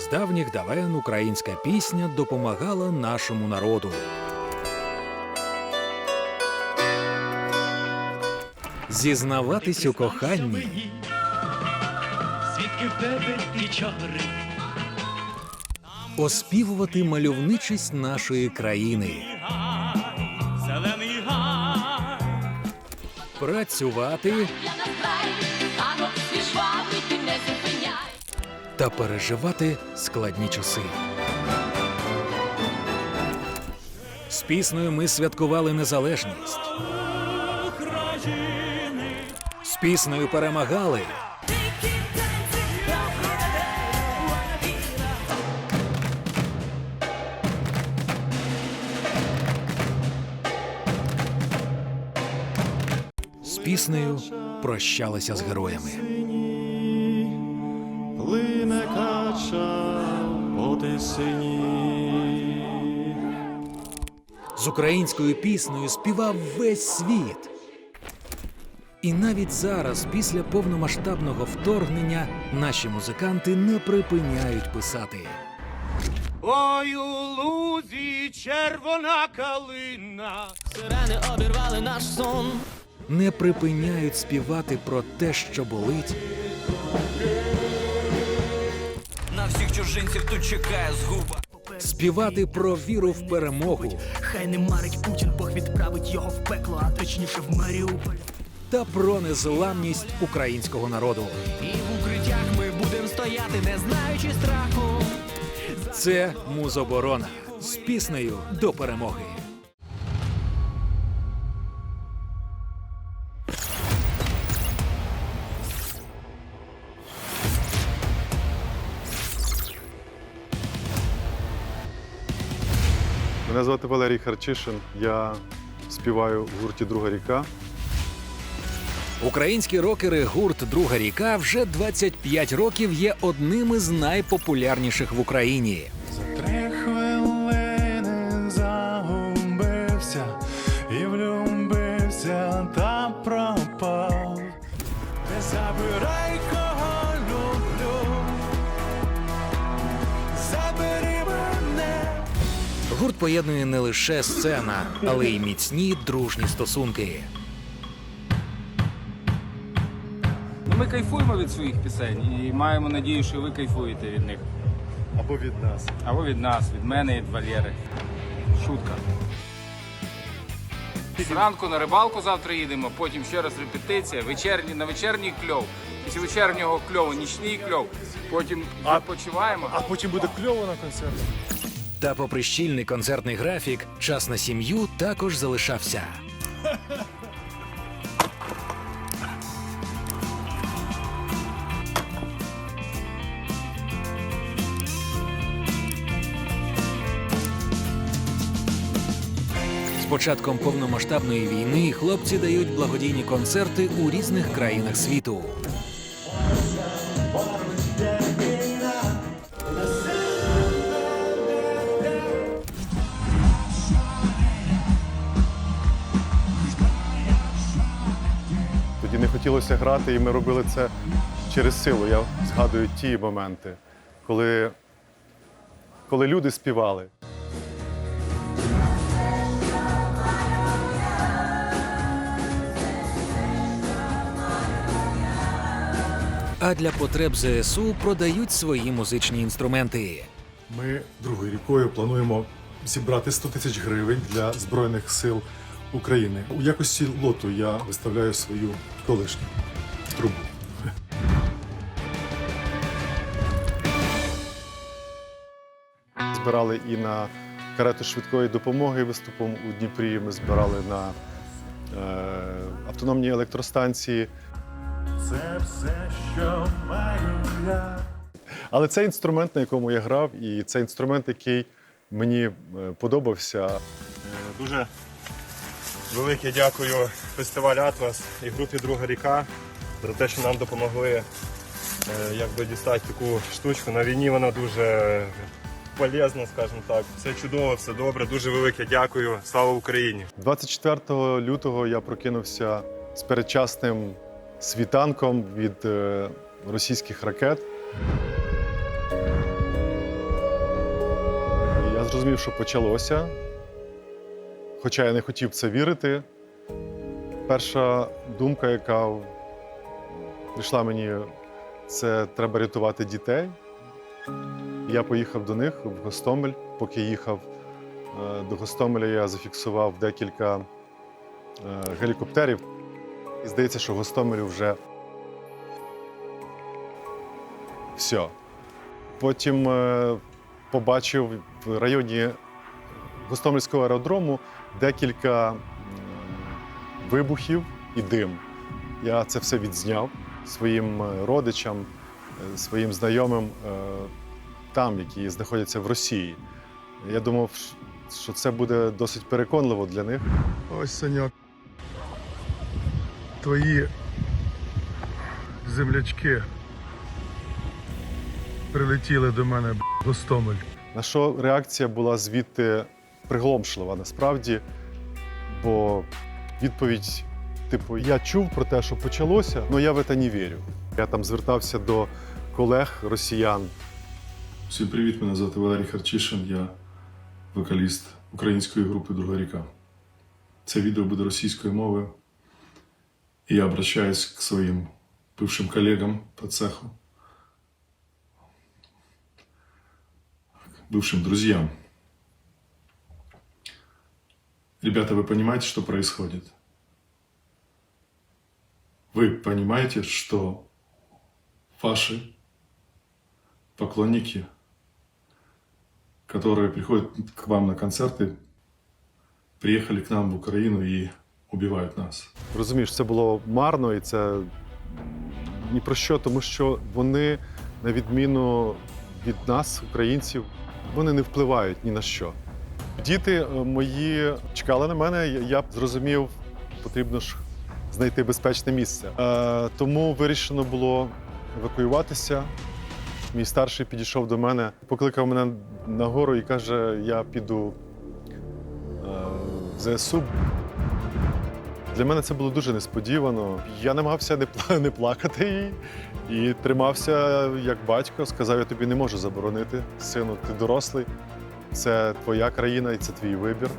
З давніх давен українська пісня допомагала нашому народу. Зізнаватись у коханні, Звідки в тебе ті чари? оспівувати мальовничість нашої країни, Зелений гай, працювати Я на край, ти не. Та переживати складні часи. З піснею ми святкували незалежність. З піснею перемагали. З піснею прощалися з героями. По. З українською піснею співав весь світ. І навіть зараз, після повномасштабного вторгнення, наші музиканти не припиняють писати. Ой, у лузі червона калина. Сирени обірвали наш сон. не припиняють співати про те, що болить, чужинців тут чекає згуба. співати про віру в перемогу Хай не марить Путін, Бог відправить його в пекло, а точніше в Маріуполь. та про незламність українського народу. І в укриттях ми будемо стояти, не знаючи страху. Це музоборона з піснею до перемоги. Звати Валерій Харчишин. Я співаю в гурті Друга ріка. Українські рокери гурт Друга ріка вже 25 років є одним із найпопулярніших в Україні. Поєднує не лише сцена, але й міцні дружні стосунки. Ми кайфуємо від своїх пісень і маємо надію, що ви кайфуєте від них. Або від нас. Або від нас, від мене і від Валєри. Шутка. Зранку на рибалку завтра їдемо, потім ще раз репетиція, вечерні, на вечірній кльов. Після вечірнього кльову нічний кльов. Потім відпочиваємо. А потім буде кльово на концерті. Та попри щільний концертний графік, час на сім'ю також залишався. З початком повномасштабної війни хлопці дають благодійні концерти у різних країнах світу. Хотілося грати, і ми робили це через силу. Я згадую ті моменти, коли, коли люди співали. А для потреб ЗСУ продають свої музичні інструменти. Ми другою рікою плануємо зібрати 100 тисяч гривень для Збройних сил України. У якості лоту я виставляю свою колишню трубу. Збирали і на карету швидкої допомоги виступом у Дніпрі. Ми збирали на е, автономній електростанції. Це все, що маю я. Але це інструмент, на якому я грав, і це інструмент, який мені е, подобався. Дуже велике дякую фестивалю Атлас і групі Друга ріка за те, що нам допомогли е, якби дістати таку штучку. На війні вона дуже полезна, скажімо так. Все чудово, все добре. Дуже велике дякую. Слава Україні! 24 лютого я прокинувся з передчасним світанком від е, російських ракет. Я зрозумів, що почалося. Хоча я не хотів це вірити. Перша думка, яка прийшла мені, це треба рятувати дітей. Я поїхав до них в Гостомель. Поки їхав е, до Гостомеля, я зафіксував декілька е, гелікоптерів. І здається, що Гостомелю вже все. Потім е, побачив в районі Гостомельського аеродрому декілька вибухів і дим. Я це все відзняв своїм е, родичам, е, своїм знайомим е, там, які знаходяться в Росії. Я думав, що це буде досить переконливо для них. Ось Саньок. Твої землячки прилетіли до мене Гостомель. На що реакція була звідти приголомшлива насправді, бо відповідь, типу, я чув про те, що почалося, але я в це не вірю. Я там звертався до колег росіян. Всім привіт, мене звати Валерій Харчишин, я вокаліст української групи Друга ріка. Це відео буде російською мовою. І я обращаюсь к своїм бывшим колегам по цеху, бывшим друзьям. Ребята, вы понимаете, что происходит? Вы понимаете, что ваши поклонники, которые приходят к вам на концерты, приехали к нам в Украину и убивают нас. Розумієш, це було марно і це ні про що, тому що вони, на відміну від нас, українців, вони не впливають ні на що. Діти е, мої чекали на мене, я- зрозумів, потрібно ж знайти безпечне місце. Е, тому вирішено було евакуюватися. Мій старший підійшов до мене, покликав мене нагору і каже: я піду е, в ЗСУ. Для мене це було дуже несподівано. Я намагався не, пла- не плакати і, і тримався як батько. Сказав, я тобі не можу заборонити. Сину, ти дорослий, це твоя країна і це твій вибір.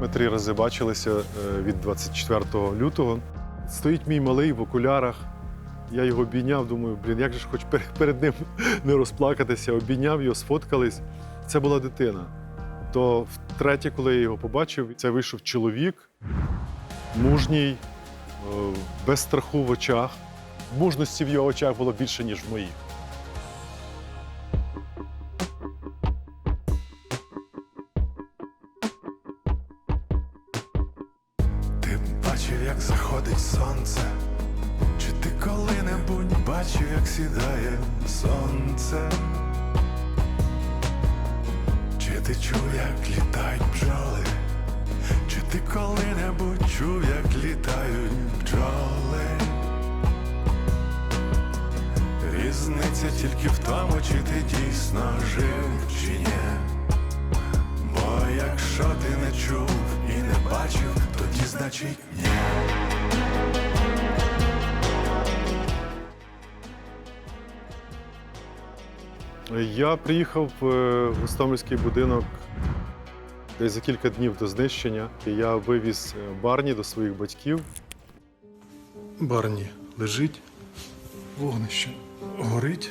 Ми три рази бачилися е, від 24 лютого. Стоїть мій малий в окулярах. Я його обійняв, думаю, блін, як же ж хоч перед ним не розплакатися. Обійняв його, сфоткались. Це була дитина. То втретє, коли я його побачив, це вийшов чоловік, мужній, е, без страху в очах. Мужності в його очах було більше, ніж в моїх. Бачив, як сідає сонце? Чи ти чув, як літають бджоли? Чи ти коли-небудь чув, як літають бджоли? Різниця тільки в тому, чи ти дійсно жив, чи ні. Бо якщо ти не чув і не бачив, тоді значить ні. Я приїхав е, в Гостомельський будинок десь за кілька днів до знищення. І Я вивіз е, Барні до своїх батьків. Барні лежить, вогнище горить.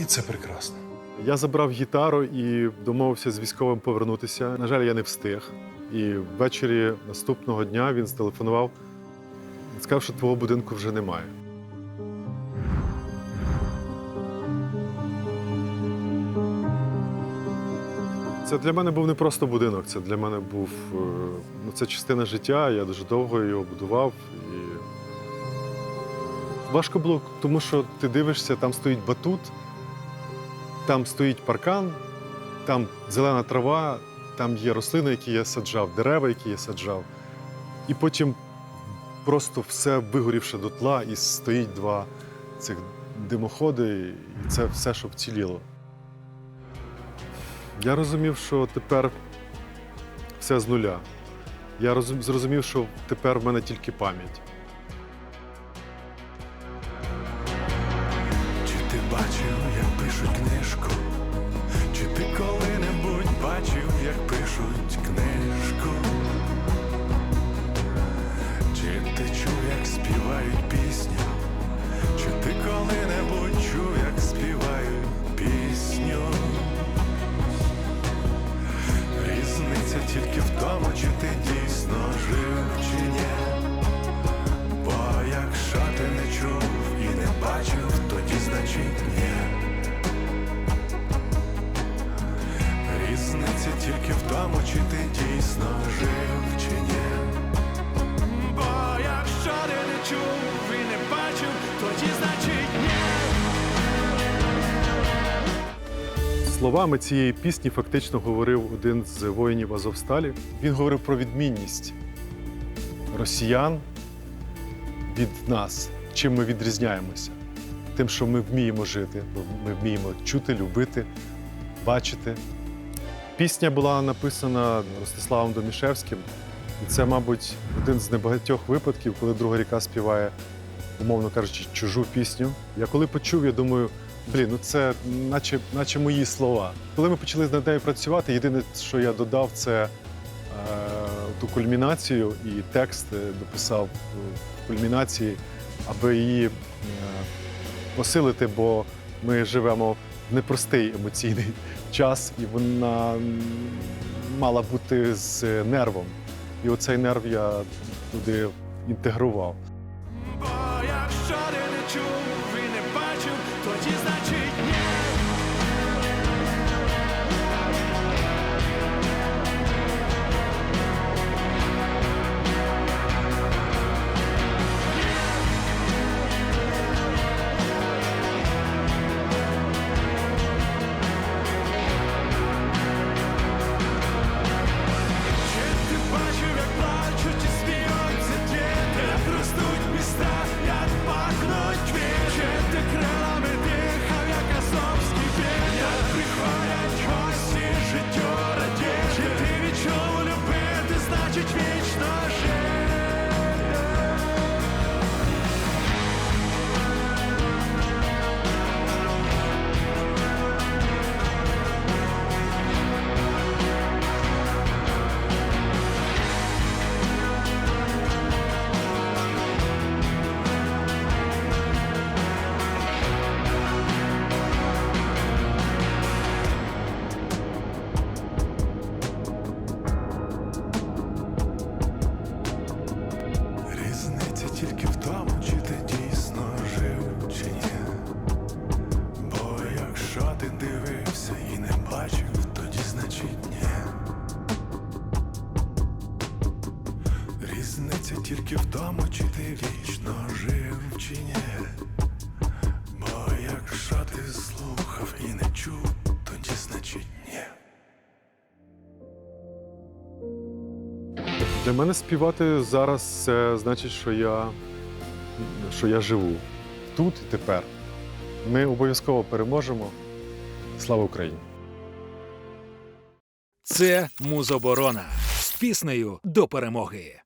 І це прекрасно. Я забрав гітару і домовився з військовим повернутися. На жаль, я не встиг. І ввечері наступного дня він зателефонував, сказав, що твого будинку вже немає. Це для мене був не просто будинок, це для мене був е, ну, це частина життя. Я дуже довго його будував. І... Важко було, тому що ти дивишся, там стоїть батут, там стоїть паркан, там зелена трава, там є рослини, які я саджав, дерева, які я саджав. І потім просто все вигорівши до тла, і стоїть два цих димоходи, і це все, що вціліло. Я розумів, що тепер все з нуля. Я зрозумів, що тепер в мене тільки пам'ять. ти дійсно жив чи ні? Бо якщо ти не чув і не бачив, тоді значить ні. Різниця тільки в тому, чи ти дійсно жив. Словами цієї пісні фактично говорив один з воїнів Азовсталі. Він говорив про відмінність росіян від нас. Чим ми відрізняємося? Тим, що ми вміємо жити, ми вміємо чути, любити, бачити. Пісня була написана Ростиславом Домішевським, і це, мабуть, один з небагатьох випадків, коли друга ріка співає, умовно кажучи, чужу пісню. Я коли почув, я думаю, блін, ну це наче, наче мої слова. Коли ми почали над нею працювати, єдине, що я додав, це е, ту кульмінацію і текст е, дописав е, в кульмінації, аби її е, посилити, бо ми живемо в непростий емоційний час, і вона мала бути з нервом. І оцей нерв я туди інтегрував. Тому, чи ти вічно жив, чи ні. Бо якщо ти слухав і не чув, тоді значить ні. Для мене співати зараз це значить, що я, що я живу тут і тепер. Ми обов'язково переможемо. Слава Україні! Це музоборона з піснею до перемоги.